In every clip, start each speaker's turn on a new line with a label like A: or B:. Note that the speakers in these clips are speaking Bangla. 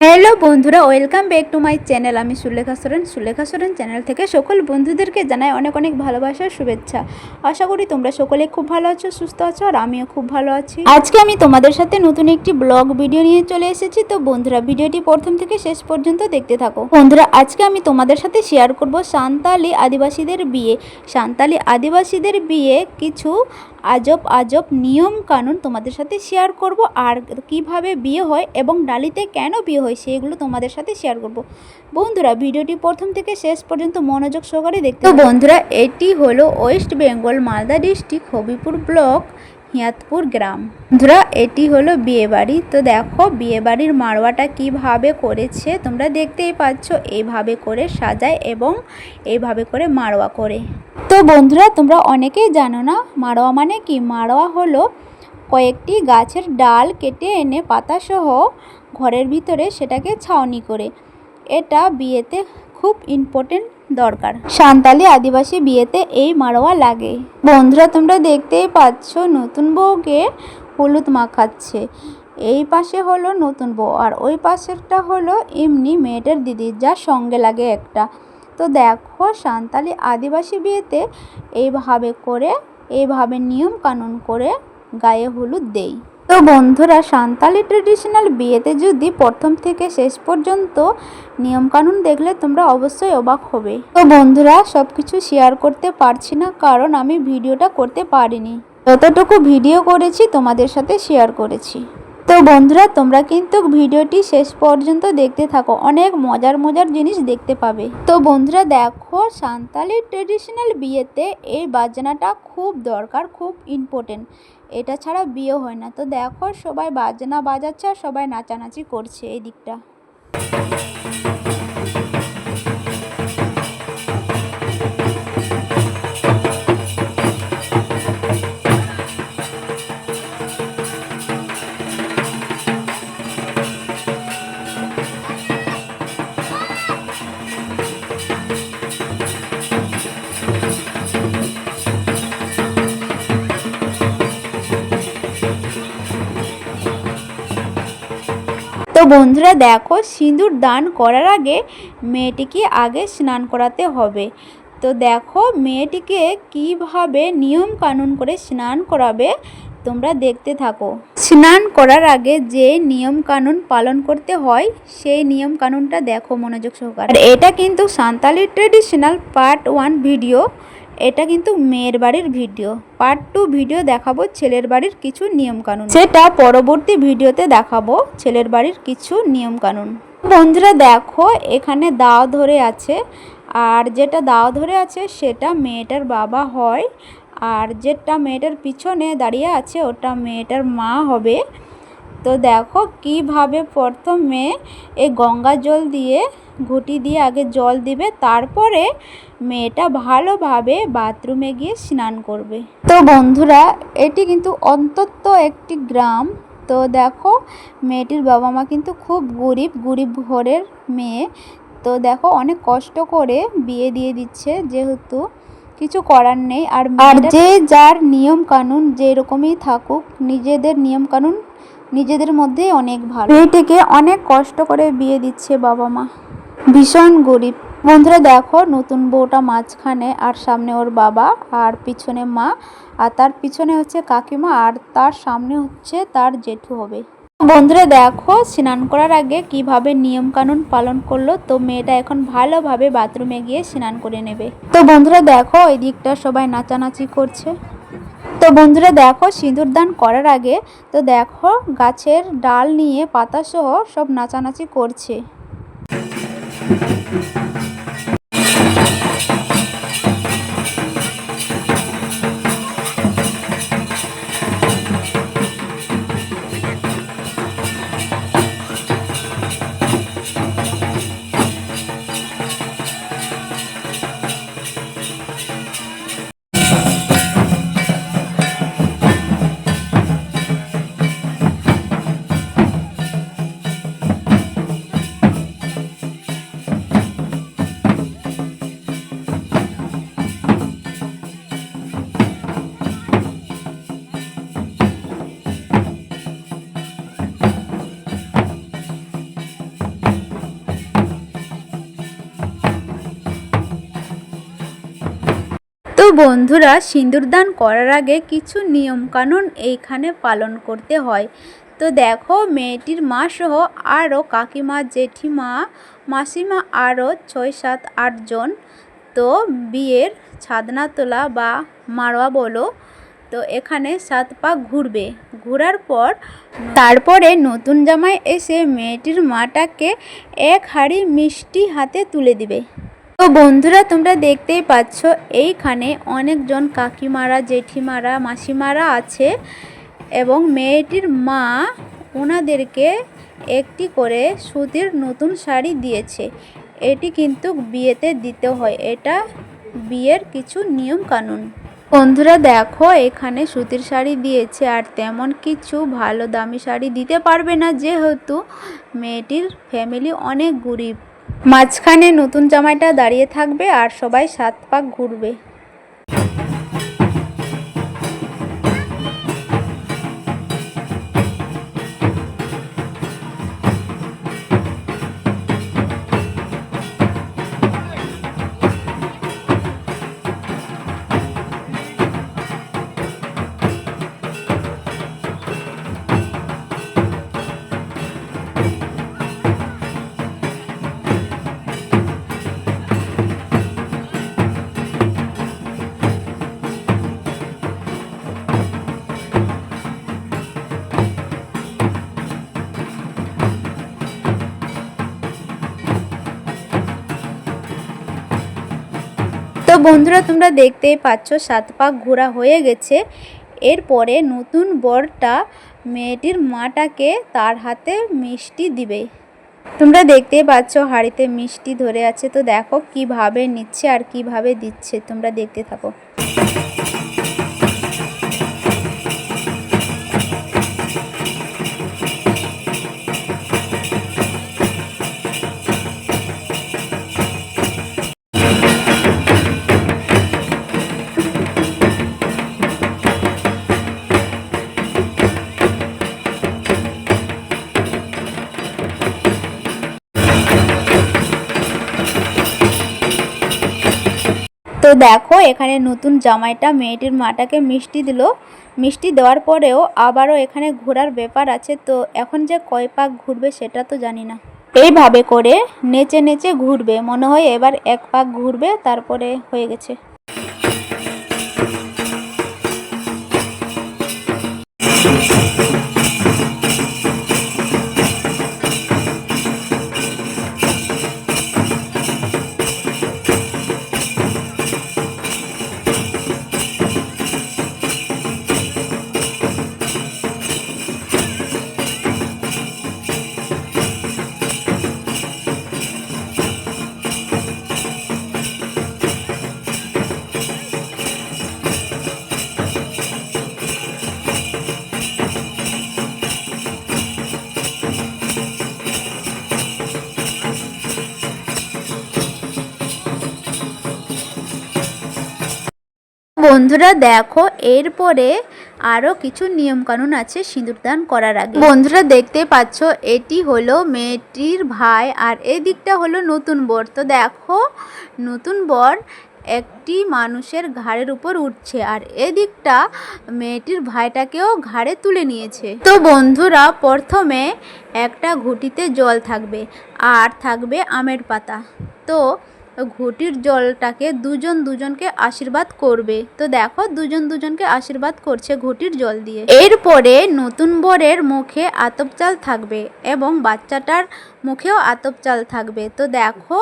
A: হ্যালো বন্ধুরা, welcome back to my channel. আমি সুলেখা সোরেন। সুলেখা সোরেন চ্যানেল থেকে সকল বন্ধুদেরকে জানাই অনেক অনেক ভালোবাসার শুভেচ্ছা। আশা করি তোমরা সকলে খুব ভালো আছো, সুস্থ আছো, আর আমিও খুব ভালো আছি। আজকে আমি তোমাদের সাথে নতুন একটি ব্লগ ভিডিও নিয়ে চলে এসেছি। তো বন্ধুরা, ভিডিওটি প্রথম থেকে শেষ পর্যন্ত দেখতে থাকো। বন্ধুরা, আজকে আমি তোমাদের সাথে শেয়ার করব সান্তালি আদিবাসীদের বিয়ে। সান্তালি আদিবাসীদের বিয়ে কিছু আজব আজব নিয়ম কানুন তোমাদের সাথে শেয়ার করব। আর কীভাবে বিয়ে হয় এবং ডালিতে কেন বিয়ে হয় সেগুলো তোমাদের সাথে শেয়ার করব। বন্ধুরা, ভিডিওটি প্রথম থেকে শেষ পর্যন্ত মনোযোগ সহকারে দেখতে বন্ধুরা, এটি হলো West Bengal Malda district Habibpur block Hiyatpur গ্রাম। বন্ধুরা, এটি হলো বিয়েবাড়ি। তো দেখো, বিয়েবাড়ির মারোয়াটা কীভাবে করেছে তোমরা দেখতেই পাচ্ছ। এইভাবে করে সাজায় এবং এইভাবে করে মারোয়া করে। তো বন্ধুরা, তোমরা অনেকেই জানো না মারোয়া মানে কি? মারোয়া হলো কয়েকটি গাছের ডাল কেটে এনে পাতাসহ ঘরের ভিতরে সেটাকে ছাউনি করে। এটা বিয়েতে খুব ইম্পর্টেন্ট দরকার। সান্তালি আদিবাসী বিয়েতে এই মারোয়া লাগে। বন্ধুরা, তোমরা দেখতেই পাচ্ছ নতুন বউকে হলুদ মাখাচ্ছে। এই পাশে হলো নতুন বউ আর ওই পাশেরটা হলো এমনি মেয়েটার দিদি যা সঙ্গে লাগে একটা। তো দেখো, সান্তালি আদিবাসী বিয়েতে এইভাবে করে, এইভাবে নিয়ম কানুন করে গায়ে হলুদ দেই। তো বন্ধুরা সান্তালি ট্রেডিশনাল বিয়েতে যদি প্রথম থেকে শেষ পর্যন্ত নিয়মকানুন দেখলে তোমরা অবশ্যই অবাক হবে। তো বন্ধুরা সব কিছু শেয়ার করতে পারছি না কারণ আমি ভিডিওটা করতে পারিনি। যতটুকু ভিডিও করেছি তোমাদের সাথে শেয়ার করেছি। তো বন্ধুরা, তোমরা কিন্তু ভিডিওটি শেষ পর্যন্ত দেখতে থাকো। অনেক মজার মজার জিনিস দেখতে পাবে। তো বন্ধুরা, দেখো সান্তালি ট্রেডিশনাল বিয়েতে এই বাজনাটা খুব দরকার, খুব ইম্পর্টেন্ট এটা ছাড়া বিয়ে হয় না। তো দেখো, সবাই বাজনা বাজাচ্ছে আর সবাই নাচানাচি করছে এই দিকটা। বন্ধুরা, দেখো সিঁদুর দান করার আগে মেয়েটিকে আগে স্নান করাতে হবে। তো দেখো মেয়েটিকে কীভাবে নিয়ম কানুন করে স্নান করাবে তোমরা দেখতে থাকো। স্নান করার আগে যে নিয়ম কানুন পালন করতে হয়, সেই নিয়ম কানুনটা দেখো মনোযোগ সহকারে। এটা কিন্তু Santali traditional part one video. এটা কিন্তু মেয়ের বাড়ির ভিডিও। পার্ট টু ভিডিও দেখাবো ছেলের বাড়ির কিছু নিয়ম কানুন সেটা পরবর্তী ভিডিওতে দেখাবো ছেলের বাড়ির কিছু নিয়ম কানুন বন্ধুরা দেখো এখানে দাও ধরে আছে। আর যেটা দাও ধরে আছে সেটা মেয়েটার বাবা হয়। আর যেটা মেয়েটার পিছনে দাঁড়িয়ে আছে ওটা মেয়েটার মা হবে। তো দেখো কীভাবে প্রথমে এই গঙ্গা জল দিয়ে ঘুটি দিয়ে আগে জল দিবে তারপরে মেয়েটা ভালোভাবে বাথরুমে গিয়ে স্নান করবে। তো বন্ধুরা এটি কিন্তু অন্তত একটি গ্রাম। তো দেখো মেয়েটির বাবা মা কিন্তু খুব গরিব গরিব ঘরের মেয়ে। তো দেখো অনেক কষ্ট করে বিয়ে দিয়ে দিচ্ছে যেহেতু কিছু করার নেই। আর আর যে যার নিয়ম কানুন যেরকমই থাকুক নিজেদের নিয়ম কানুন নিজেদের মধ্যেই অনেক ভালো। মেয়েটিকে অনেক কষ্ট করে বিয়ে দিচ্ছে বাবা মা। ভীষণ গরিব। বন্ধুরা, দেখো, নতুন বউটা মাঝখানে আর সামনে ওর বাবা আর পিছনে মা, আর তার পিছনে হচ্ছে কাকিমা, আর তার সামনে হচ্ছে তার জেঠু হবে। বন্ধুরা, দেখো, স্নান করার আগে কীভাবে নিয়ম কানুন পালন করল, তো মেয়েটা এখন ভালোভাবে বাথরুমে গিয়ে স্নান করে নেবে। তো বন্ধুরা, দেখো, ওই দিকটা সবাই নাচানাচি করছে। তো বন্ধুরা দেখো, সিঁদুর দান করার আগে তো দেখো, গাছের ডাল নিয়ে পাতাসহ সব নাচানাচি করছে। বন্ধুরা, সিঁদুর দান করার আগে কিছু নিয়মকানুন এইখানে পালন করতে হয়। তো দেখো, মেয়েটির মা সহ আরও কাকিমা, জেঠিমা, মাসিমা আরও ছয়, সাত আটজন তো বিয়ের ছাদনা তোলা বা মারোয়া বলো, তো এখানে সাত পাক ঘুরবে। ঘোরার পর তারপরে নতুন জামাই এসে মেয়েটির মাটাকে এক হাঁড়ি মিষ্টি হাতে তুলে দিবে। তো বন্ধুরা, তোমরা দেখতেই পাচ্ছ, এইখানে অনেকজন কাকিমারা, জেঠিমারা, মাসিমারা আছে এবং মেয়েটির মা ওনাদেরকে একটি করে সুতির নতুন শাড়ি দিয়েছে। এটি কিন্তু বিয়েতে দিতে হয়। এটা বিয়ের কিছু নিয়ম কানুন বন্ধুরা, দেখো, এখানে সুতির শাড়ি দিয়েছে আর তেমন কিছু ভালো দামি শাড়ি দিতে পারবে না যেহেতু মেয়েটির ফ্যামিলি অনেক গরিব। মাঝখানে নতুন জামাইটা দাঁড়িয়ে থাকবে আর সবাই সাত পাক ঘুরবে। বন্ধুরা, তোমরা দেখতেই পাচ্ছ, সাত পাক ঘোরা হয়ে গেছে। এরপরে নতুন বরটা মেয়েটির মাটাকে তার হাতে মিষ্টি দিবে। তোমরা দেখতেই পাচ্ছ, হাঁড়িতে মিষ্টি ধরে আছে। তো দেখো, কীভাবে নিচ্ছে আর কীভাবে দিচ্ছে, তোমরা দেখতে থাকো। তো দেখো, এখানে নতুন জামাইটা মেয়েটির মাটাকে মিষ্টি দিল। মিষ্টি দেওয়ার পরেও আবারও এখানে ঘোরার ব্যাপার আছে, তো এখন যে কয় পাক ঘুরবে সেটা তো জানি না। এইভাবে করে নেচে নেচে ঘুরবে, মনে হয় এবার এক পাক ঘুরবে, তারপরে হয়ে গেছে। বন্ধুরা, দেখো, এরপরে আরও কিছু নিয়মকানুন আছে সিঁদুরদান করার আগে। বন্ধুরা, দেখতে পাচ্ছ, এটি হলো মেয়েটির ভাই, আর এই দিকটা হলো নতুন বর। তো দেখো, নতুন বর একটি মানুষের ঘাড়ের উপর উঠছে, আর এদিকটা মেয়েটির ভাইটাকেও ঘাড়ে তুলে নিয়েছে। তো বন্ধুরা, প্রথমে একটা ঘুটিতে জল থাকবে, আর থাকবে আমের পাতা। তো ঘটির জলটাকে দুজন দুজনকে আশীর্বাদ করবে। তো দেখো, দুজন দুজনকে আশীর্বাদ করছে ঘটির জল দিয়ে। এরপরে নতুন বরের মুখে আতপ চাল থাকবে এবং বাচ্চাটার মুখেও আতপ চাল থাকবে। তো দেখো,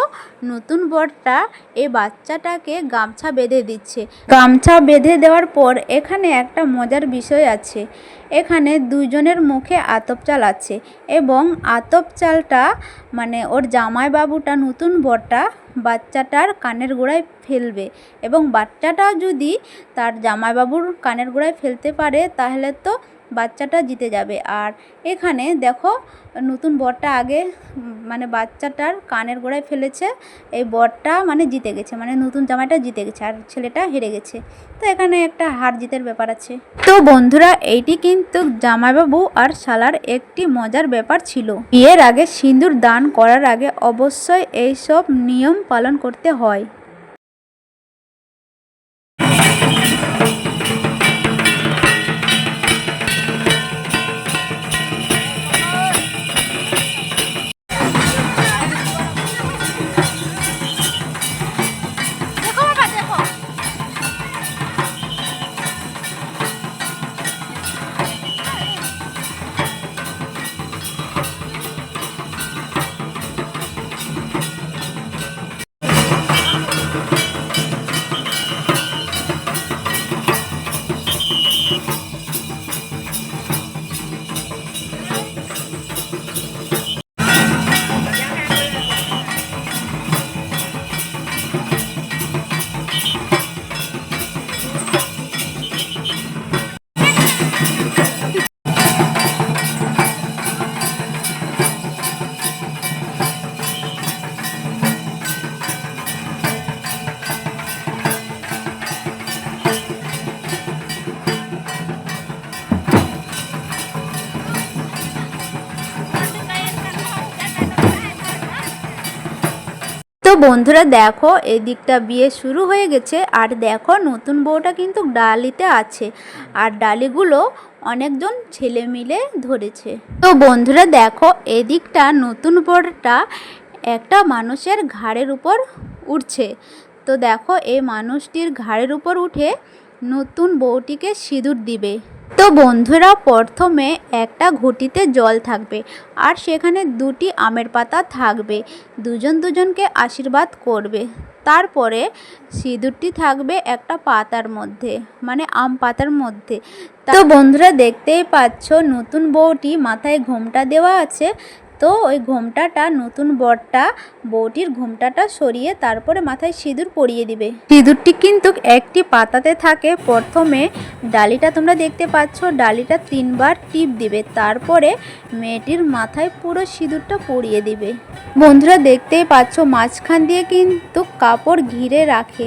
A: নতুন বরটা এই বাচ্চাটাকে গামছা বেঁধে দিচ্ছে। গামছা বেঁধে দেওয়ার পর এখানে একটা মজার বিষয় আছে। এখানে দুজনের মুখে আতপ চাল আছে এবং আতপ চালটা মানে ওর জামাইবাবুটা নতুন বরটা বাচ্চাটার কানের গোড়ায় ফেলবে এবং বাচ্চাটা যদি তার জামাইবাবুর কানের গোড়ায় ফেলতে পারে, তাহলে তো বাচ্চাটা জিতে যাবে। আর এখানে দেখো নতুন বরটা আগে মানে বাচ্চাটার কানের গোড়ায় ফেলেছে, এই বরটা মানে জিতে গেছে মানে নতুন জামাইটা জিতে গেছে, আর ছেলেটা হেরে গেছে। তো এখানে একটা হার জিতের ব্যাপার আছে। তো বন্ধুরা, এইটি কিন্তু জামাইবাবু আর শালার একটি মজার ব্যাপার ছিল। বিয়ের আগে সিঁদুর দান করার আগে অবশ্যই এইসব নিয়ম পালন করতে হয়। বন্ধুরা দেখো, এদিকটা বিয়ে শুরু হয়ে গেছে। আর দেখো, নতুন বউটা কিন্তু ডালিতে আছে। আর ডালিগুলো অনেকজন ছেলে মিলে ধরেছে। তো বন্ধুরা দেখো, এদিকটা নতুন বউটা একটা মানুষের ঘাড়ের উপর উঠছে তো দেখো, এই মানুষটির ঘাড়ের উপর উঠে নতুন বউটিকে সিঁদুর দিবে। তো বন্ধুরা, প্রথমে একটা ঘুটিতে জল থাকবে আর সেখানে দুটি আমের পাতা থাকবে। দুজন দুজনকে আশীর্বাদ করবে। তারপরে সিঁদুরটি থাকবে একটা পাতার মধ্যে মানে আম পাতার মধ্যে। তো বন্ধুরা, দেখতেই পাচ্ছ, নতুন বউটি মাথায় ঘোমটা দেওয়া আছে। তো ওই ঘোমটাটা, নতুন বরটা, বউটির ঘোমটাটা সরিয়ে তারপরে মাথায় সিঁদুর পরিয়ে দিবে। সিঁদুরটি কিন্তু একটি পাতাতে থাকে। প্রথমে ডালিটা তোমরা দেখতে পাচ্ছ, ডালিটা তিনবার টিপ দিবে। তারপরে মেয়েটির মাথায় পুরো সিঁদুরটা পরিয়ে দিবে। বন্ধুরা দেখতেই পাচ্ছ, মাঝখান দিয়ে কিন্তু কাপড় ঘিরে রাখে।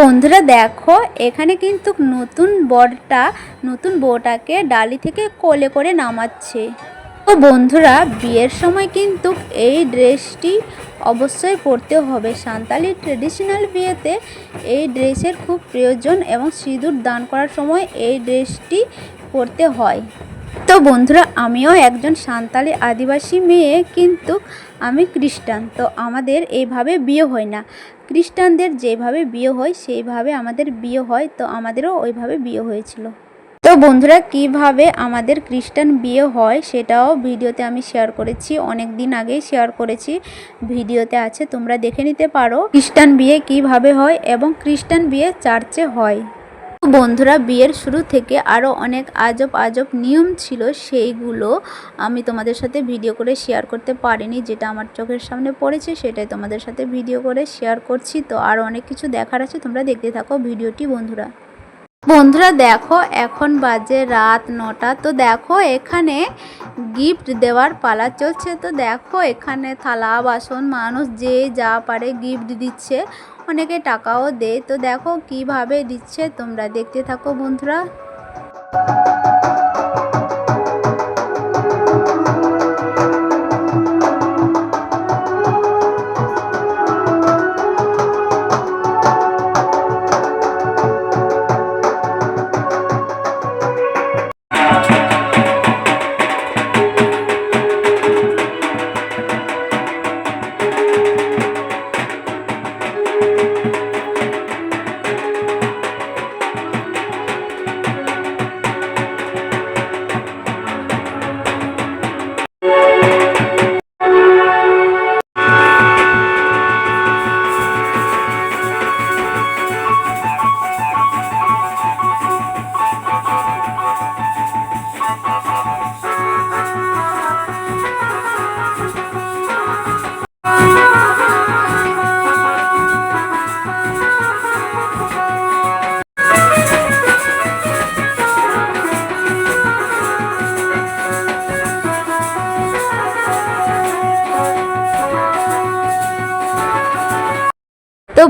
A: বন্ধুরা দেখো, এখানে কিন্তু নতুন বরটা, নতুন বউটাকে ডালি থেকে কোলে করে নামাচ্ছে। তো বন্ধুরা, বিয়ের সময় কিন্তু এই ড্রেসটি অবশ্যই পরতে হবে। সান্তালি ট্রেডিশনাল বিয়েতে এই ড্রেসের খুব প্রয়োজন এবং সিঁদুর দান করার সময় এই ড্রেসটি পরতে হয়। তো বন্ধুরা, আমিও একজন সান্তালি আদিবাসী মেয়ে, কিন্তু আমি খ্রিস্টান, তো আমাদের এইভাবে বিয়ে হয় না। খ্রিস্টানদের যেভাবে বিয়ে হয়, সেইভাবে আমাদের বিয়ে হয়। তো আমাদেরও ওইভাবে বিয়ে হয়েছিল। তো বন্ধুরা, কীভাবে আমাদের খ্রিস্টান বিয়ে হয় সেটাও ভিডিওতে আমি শেয়ার করেছি। অনেক দিন আগেই শেয়ার করেছি। ভিডিওতে আছে, তোমরা দেখে নিতে পারো। খ্রিস্টান বিয়ে কীভাবে হয় এবং খ্রিস্টান বিয়ে চার্চে হয়। বন্ধুরা, বিয়ের শুরু থেকে আরও অনেক আজব আজব নিয়ম ছিল, সেইগুলো আমি তোমাদের সাথে ভিডিও করে শেয়ার করতে পারিনি। যেটা আমার চোখের সামনে পড়েছে, সেটাই তোমাদের সাথে ভিডিও করে শেয়ার করছি। তো আরও অনেক কিছু দেখার আছে, তোমরা দেখতে থাকো ভিডিওটি বন্ধুরা। বন্ধুরা দেখো, এখন বাজে রাত নটা। তো দেখো, এখানে গিফট দেওয়ার পালা চলছে। তো দেখো, এখানে থালা, বাসন, মানুষ যে যা পারে গিফট দিচ্ছে, অনেকে টাকাও দেয়। তো দেখো, কীভাবে দিচ্ছে তোমরা দেখতে থাকো বন্ধুরা।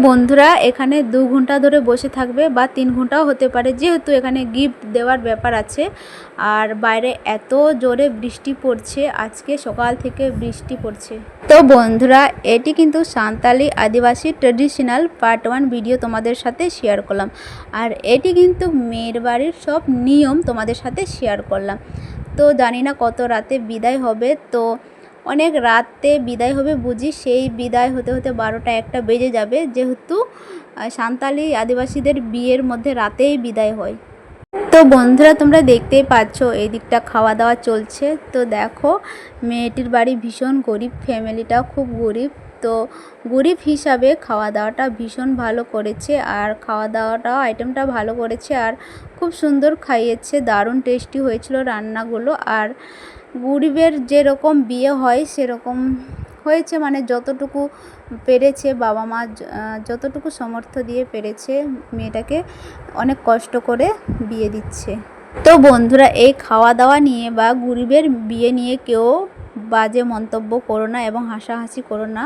A: বন্ধুরা, এখানে দু ঘণ্টা ধরে বসে থাকবে বা তিন ঘন্টাও হতে পারে, যেহেতু এখানে গিফট দেওয়ার ব্যাপার আছে। আর বাইরে এত জোরে বৃষ্টি পড়ছে, আজকে সকাল থেকে বৃষ্টি পড়ছে। তো বন্ধুরা, এটি কিন্তু Santali Adivasi traditional part one video তোমাদের সাথে শেয়ার করলাম। আর এটি কিন্তু মেয়ের বাড়ির সব নিয়ম তোমাদের সাথে শেয়ার করলাম। তো জানি না কত রাতে বিদায় হবে, তো অনেক রাতে বিদায় হবে বুঝি, সেই বিদায় হতে হতে বারোটা একটা বেজে যাবে। যেহেতু সাঁওতালি আদিবাসীদের বিয়ের মধ্যে রাতেই বিদায় হয়। তো বন্ধুরা, তোমরা দেখতেই পাচ্ছ এই দিকটা খাওয়া দাওয়া চলছে। তো দেখো, মেয়েটির বাড়ি ভীষণ গরিব ফ্যামিলিটাও খুব গরিব। তো গরিব হিসাবে খাওয়া দাওয়াটা ভীষণ ভালো করেছে আর খাওয়া দাওয়াটাও আইটেমটা ভালো করেছে আর খুব সুন্দর খাইয়েছে, দারুণ টেস্টি হয়েছিল রান্নাগুলো আর গরিবের যেরকম বিয়ে হয় সেরকম হয়েছে মানে যতটুকু পেরেছে বাবা মা যতটুকু সমর্থ দিয়ে পেরেছে মেয়েটাকে অনেক কষ্ট করে বিয়ে দিচ্ছে। তো বন্ধুরা, এই খাওয়া দাওয়া নিয়ে বা গরিবের বিয়ে নিয়ে কেউ বাজে মন্তব্য করো না এবং হাসাহাসি করো না।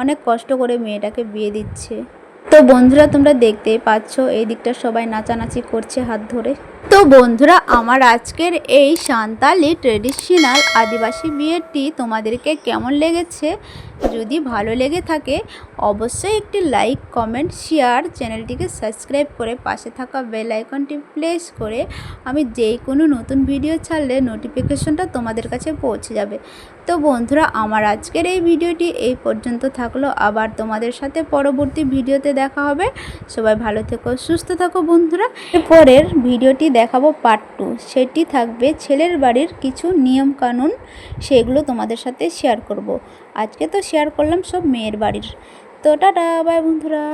A: অনেক কষ্ট করে মেয়েটাকে বিয়ে দিচ্ছে। তো বন্ধুরা, তোমরা দেখতেই পাচ্ছ, এই দিকটা সবাই নাচানাচি করছে হাত ধরে। তো বন্ধুরা, আমার আজকের এই সাঁওতালি ট্রেডিশনাল আদিবাসী বিয়েটি তোমাদেরকে কেমন লেগেছে? যদি ভালো লেগে থাকে, অবশ্যই একটি লাইক কমেন্ট শেয়ার চ্যানেলটিকে সাবস্ক্রাইব করে পাশে থাকা বেল আইকনটি প্রেস করে আমি যেই কোনো নতুন ভিডিও ছাড়লে নোটিফিকেশনটা তোমাদের কাছে পৌঁছে যাবে। তো বন্ধুরা, আমার আজকের এই ভিডিওটি এই পর্যন্ত থাকল। আবার তোমাদের সাথে পরবর্তী ভিডিওতে দেখা হবে। সবাই ভালো থেকো, সুস্থ থাকো বন্ধুরা। পরের ভিডিওটি দেখাবো পার্ট টু সেটি থাকবে ছেলের বাড়ির কিছু নিয়ম কানুন সেগুলো তোমাদের সাথে শেয়ার করব। আজকে তো শেয়ার করলাম সব মেয়ের বাড়ির। তো টাটা বাই বন্ধুরা।